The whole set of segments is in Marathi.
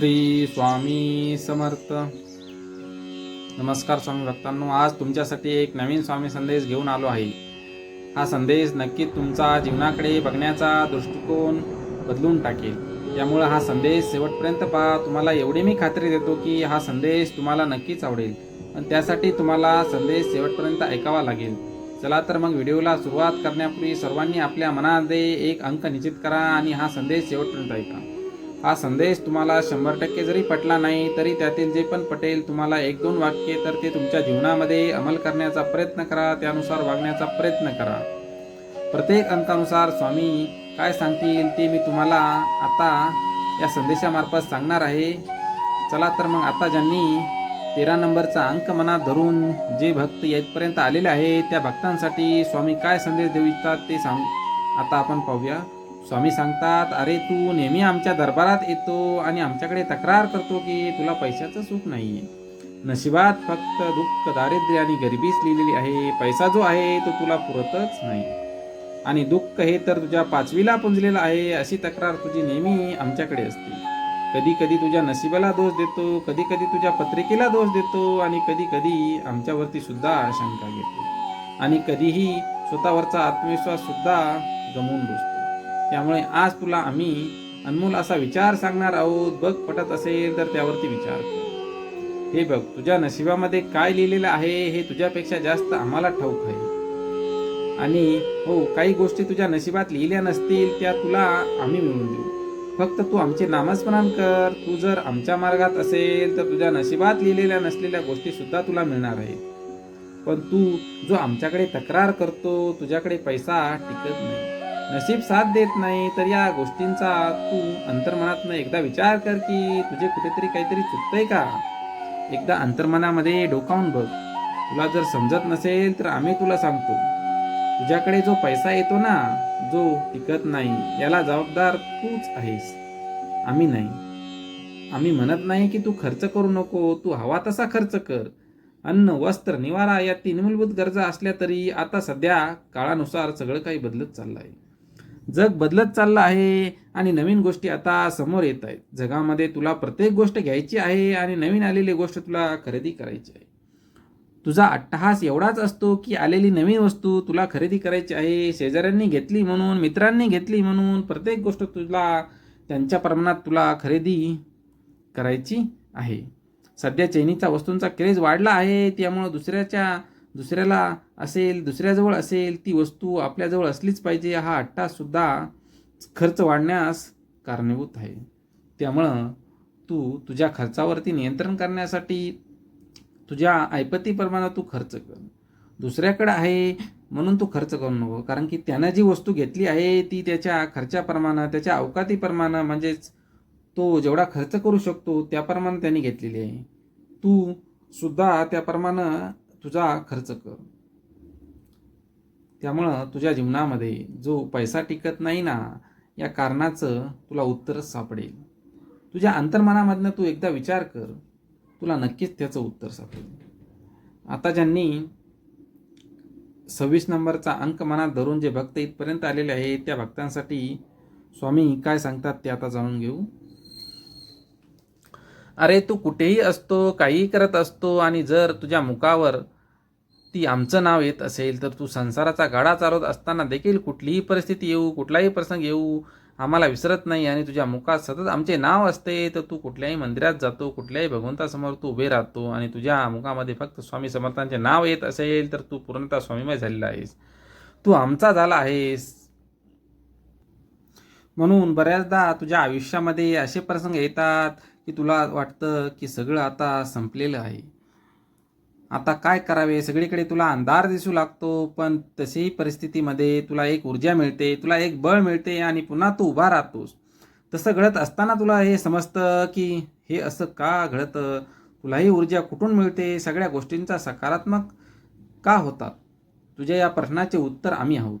श्री स्वामी समर्थ. नमस्कार स्वामी भक्तांनो आज तुमच्यासाठी एक नवीन स्वामी संदेश घेऊन आलो आहे. हा संदेश नक्की तुमचा जीवनाकडे बघण्याचा दृष्टिकोन बदलून टाकेल. त्यामुळे हा संदेश शेवटपर्यंत पहा. तुम्हाला एवढी मी खात्री देतो की हा संदेश तुम्हाला नक्कीच आवडेल. पण त्यासाठी तुम्हाला संदेश शेवटपर्यंत ऐकावा लागेल. चला तर मग व्हिडिओला सुरुवात करण्यापूर्वी सर्वांनी आपल्या मनामध्ये एक अंक निश्चित करा आणि हा संदेश शेवटपर्यंत ऐका. हा संदेश तुम्हाला शंभर टक्के जरी पटला नाही तरी त्यातील जे पण पटेल तुम्हाला एक दोन वाक्य तर ते तुमच्या जीवनामध्ये अंमल करण्याचा प्रयत्न करा त्यानुसार वागण्याचा प्रयत्न करा. प्रत्येक अंकानुसार स्वामी काय सांगतील ते मी तुम्हाला आता या संदेशामार्फत सांगणार आहे. चला तर मग आता ज्यांनी तेरा नंबरचा अंक मनात धरून जे भक्त येथपर्यंत आलेले आहे त्या भक्तांसाठी स्वामी काय संदेश देऊ इच्छितात ते सांग. आता आपण पाहूया. स्वामी सांगतात अरे तू नेहमी आमच्या दरबारात येतो आणि आमच्याकडे तक्रार करतो की तुला पैशाचं सुख नाहीये. नशिबात फक्त दुःख दारिद्र्य आणि गरिबीच लिहिलेली आहे. पैसा जो आहे तो तुला पुरतच नाही. आणि दुःख हे तर तुझ्या पाचवीला पुंजलेलं आहे अशी तक्रार तुझी नेहमी आमच्याकडे असते. कधी कधी तुझ्या नशिबाला दोष देतो कधी कधी तुझ्या पत्रिकेला दोष देतो आणि कधी कधी आमच्यावरती सुद्धा शंका घेतो. आणि कधीही स्वतःवरचा आत्मविश्वास सुद्धा गमवून बसतो. त्यामुळे आज तुला आम्ही अनमोल असा विचार सांगणार आहोत. बघ पटत असेल तर त्यावरती विचार कर. हे बघ तुझ्या नशिबामध्ये काय लिहिलेलं आहे हे तुझ्यापेक्षा जास्त आम्हाला ठाऊक आहे. आणि हो काही गोष्टी तुझ्या नशिबात लिहिल्या नसतील त्या तुला आम्ही मिळून देऊ. फक्त तू आमचे नामस्मरण कर. तू जर आमच्या मार्गात असेल तर तुझ्या नशिबात लिहिलेल्या नसलेल्या गोष्टी सुद्धा तुला मिळणार आहे पण तू जो आमच्याकडे तक्रार करतो तुझ्याकडे पैसा टिकत नाही. नशीब साथ देत नाही तर या गोष्टींचा तू अंतर्मनातनं एकदा विचार कर की तुझे कुठेतरी काहीतरी चुकतंय का? एकदा अंतर्मनामध्ये डोकावून बघ. तुला जर समजत नसेल तर आम्ही तुला सांगतो. तुझ्याकडे जो पैसा येतो ना जो टिकत नाही याला जबाबदार तूच आहेस. आम्ही नाही. आम्ही म्हणत नाही की तू खर्च करू नको तू हवा तसा खर्च कर. अन्न वस्त्र निवारा या तीन मूलभूत गरजा असल्या तरी आता सध्या काळानुसार सगळं काही बदलत चाललं आहे जग बदलत चाललं आहे आणि नवीन गोष्टी आता समोर येत आहेत. जगामध्ये तुला प्रत्येक गोष्ट घ्यायची आहे आणि नवीन आलेली गोष्ट तुला खरेदी करायची आहे. तुझा अट्टहास एवढाच असतो की आलेली नवीन वस्तू तुला खरेदी करायची आहे. शेजाऱ्यांनी घेतली म्हणून मित्रांनी घेतली म्हणून प्रत्येक गोष्ट तुला त्यांच्या प्रमाणात तुला खरेदी करायची आहे. सध्या चैनीचा वस्तूंचा क्रेज वाढला आहे. त्यामुळं दुसऱ्याच्या दुसऱ्याला असेल दुसऱ्याजवळ असेल ती वस्तू आपल्याजवळ असलीच पाहिजे हा अट्टासुद्धा खर्च वाढण्यास कारणीभूत आहे. त्यामुळं तू तुझ्या खर्चावरती नियंत्रण करण्यासाठी तुझ्या ऐपतीप्रमाणे तू खर्च कर. दुसऱ्याकडं आहे म्हणून तू खर्च करू नको कारण की त्यानं जी वस्तू घेतली आहे ती त्याच्या खर्चाप्रमाणे त्याच्या अवकातीप्रमाणे म्हणजेच तो जेवढा खर्च करू शकतो त्याप्रमाणे त्यांनी घेतलेली आहे. तू सुद्धा त्याप्रमाणे तुझा खर्च कर. त्यामुळं तुझ्या जीवनामध्ये जो पैसा टिकत नाही ना या कारणाचं तुला उत्तरच सापडेल. तुझ्या अंतर्मनामधनं तू एकदा विचार कर. तुला नक्कीच त्याचं उत्तर सापडेल. आता ज्यांनी सव्वीस नंबरचा अंक मनात धरून जे भक्त इथपर्यंत आलेले आहेत त्या भक्तांसाठी स्वामी काय सांगतात ते आता जाणून घेऊ. अरे तू कुठेही असतो काहीही करत असतो आणि जर तुझ्या मुखावर ती आमचं नाव येत असेल तर तू संसाराचा गाडा चालवत असताना देखील कुठलीही परिस्थिती येऊ कुठलाही प्रसंग येऊ आम्हाला विसरत नाही आणि तुझ्या मुखात सतत आमचे नाव असते तर तू कुठल्याही मंदिरात जातो कुठल्याही भगवंतासमोर तू उभे राहतो आणि तुझ्या मुखामध्ये फक्त स्वामी समर्थांचे नाव येत असेल तर तू पूर्णतः स्वामीमय झालेला आहेस. तू आमचा झाला आहेस. म्हणून बऱ्याचदा तुझ्या आयुष्यामध्ये असे प्रसंग येतात की तुला वाटतं की सगळं आता संपलेलं आहे. आता काय करावे? सगळीकडे तुला अंधार दिसू लागतो पण तशीही परिस्थितीमध्ये तुला एक ऊर्जा मिळते तुला एक बळ मिळते आणि पुन्हा तू उभा राहतोस. तसं घडत असताना तुला हे समजतं की हे असं का घडतं? तुला ही ऊर्जा कुठून मिळते? सगळ्या गोष्टींचा सकारात्मक का होतात? तुझ्या या प्रश्नाचे उत्तर आम्ही आहोत.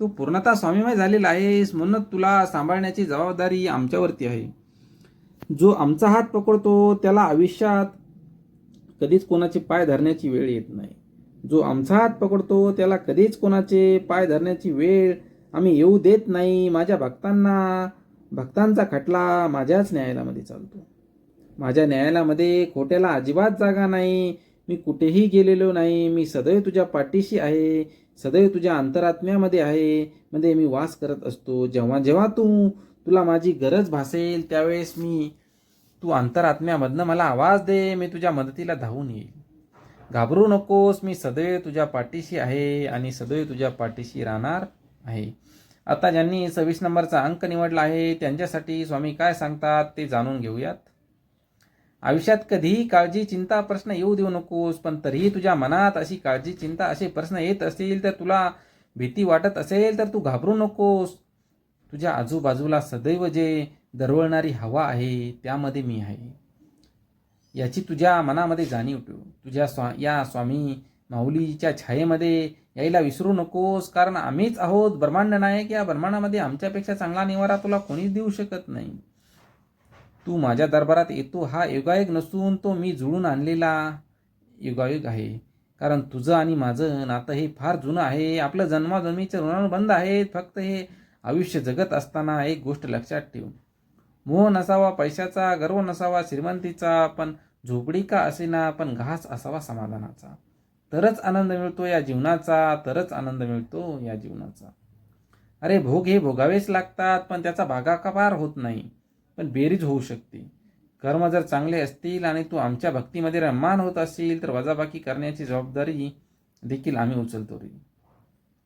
तू पूर्णतः स्वामीमय झालेला आहेस म्हणून तुला सांभाळण्याची जबाबदारी आमच्यावरती आहे. जो आमचा हात पकडतो त्याला आयुष्यात कधीच कोणाचे पाय धरण्याची वेळ येत नाही. जो आमचा हात पकडतो त्याला कधीच कोणाचे पाय धरण्याची वेळ आम्ही येऊ देत नाही. माझ्या भक्तांना भक्तांचा खटला माझ्याच न्यायालयामध्ये चालतो. माझ्या न्यायालयामध्ये खोट्याला अजिबात जागा नाही. मी कुठेही गेलेलो नाही. मी सदैव तुझ्या पाठीशी आहे. सदैव तुझ्या अंतरात्म्यामध्ये आहे. मध्ये मी वास करत असतो. जेव्हा जेव्हा तू तुला माझी गरज भासेल त्यावेळेस मी तू अंतरात्म्यामधनं मला आवाज दे मी तुझ्या मदतीला धावून येईल. घाबरू नकोस मी सदैव तुझ्या पाठीशी आहे आणि सदैव तुझ्या पाठीशी राहणार आहे. आता ज्यांनी सव्वीस नंबरचा अंक निवडला आहे त्यांच्यासाठी स्वामी काय सांगतात ते जाणून घेऊयात. आयुष्यात कधीही काळजी चिंता प्रश्न येऊ देऊ नकोस पण तरीही तुझ्या मनात अशी काळजी चिंता असे प्रश्न येत असतील तर तुला भीती वाटत असेल तर तू घाबरू नकोस. तुझ्या आजूबाजूला सदैव जे दरवळणारी हवा आहे त्यामध्ये मी आहे. याची तुझ्या मनामध्ये जाणीव ठेव. तुझ्या स्वा या स्वामी माऊलीच्या छायेमध्ये यायला विसरू नकोस कारण आम्हीच आहोत ब्रह्मांड नायक. या ब्रह्मांडामध्ये आमच्यापेक्षा चांगला निवारा तुला कोणीच देऊ शकत नाही. तू माझ्या दरबारात येतो हा योगायोग नसून तो मी जुळून आणलेला योगायोग आहे. कारण तुझं आणि माझं नातं हे फार जुनं आहे. आपलं जन्माजन्मीचे ऋणानुबंध आहेत. फक्त हे आयुष्य जगत असताना एक गोष्ट लक्षात ठेव मोह नसावा पैशाचा गर्व नसावा श्रीमंतीचा पण झोपडी का असेना पण घास असावा समाधानाचा. तरच आनंद मिळतो या जीवनाचा तरच आनंद मिळतो या जीवनाचा. अरे भोग हे भोगावेच लागतात पण त्याचा भागाकार होत नाही पण बेरीज होऊ शकते. कर्म जर चांगले असतील आणि तू आमच्या भक्तीमध्ये रममान होत असेल तर वजाबाकी करण्याची जबाबदारी देखील आम्ही उचलतो रे.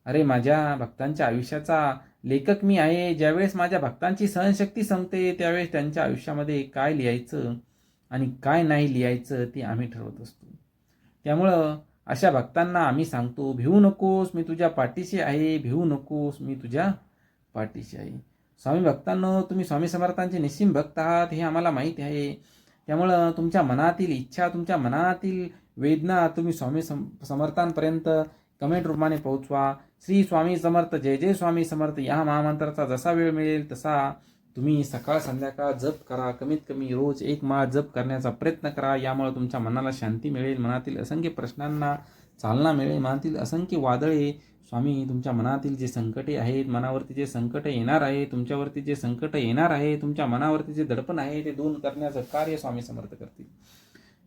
अरे माझ्या भक्तांच्या आयुष्याचा लेखक मी आहे ज्यावेळेस माझ्या भक्तांची सहनशक्ती संपते त्यावेळेस त्यांच्या आयुष्यामध्ये काय लिहायचं आणि काय नाही लिहायचं ते आम्ही ठरवत असतो. त्यामुळं अशा भक्तांना आम्ही सांगतो भिवू नकोस मी तुझ्या पाठीशी आहे भिवू नकोस मी तुझ्या पाठीशी आहे. स्वामी भक्तांनो तुम्ही स्वामी समर्थांचे निस्सिम भक्त आहात हे आम्हाला माहीत आहे. त्यामुळं तुमच्या मनातील इच्छा तुमच्या मनातील वेदना तुम्ही स्वामी सम समर्थांपर्यंत कमेंट रूपाने पोहोचवा. श्री स्वामी समर्थ जय जय स्वामी समर्थ. या महामंत्राचा जसा वेळ मिळेल तसा तुम्ही सकाळ संध्याकाळ जप करा कमीत कमी रोज एक माळ जप करण्याचा प्रयत्न करा. यामुळे तुमच्या मनाला शांती मिळेल मनातील असंख्य प्रश्नांना चालना मिळेल मनातील असंख्य वादळे. स्वामी तुमच्या मनातील जे संकटे आहेत मनावरती जे संकट येणार आहे तुमच्यावरती जे संकट येणार आहे तुमच्या मनावरती जे दडपण आहे ते दूर करण्याचं कार्य स्वामी समर्थ करतील.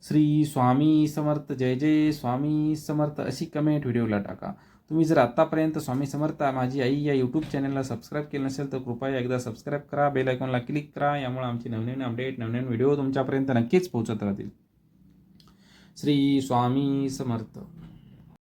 श्री स्वामी समर्थ जय जय स्वामी समर्थ अशी कमेंट व्हिडिओला टाका. तुम्ही जर आत्तापर्यंत स्वामी समर्थ माझी आई या यूट्यूब चॅनलला सबस्क्राईब केलं नसेल तर कृपया एकदा सबस्क्राईब करा बेल आयकॉनला क्लिक करा यामुळे आमचे नवनवीन अपडेट नवनवीन व्हिडिओ तुमच्यापर्यंत नक्कीच पोहोचत राहतील. श्री स्वामी समर्थ.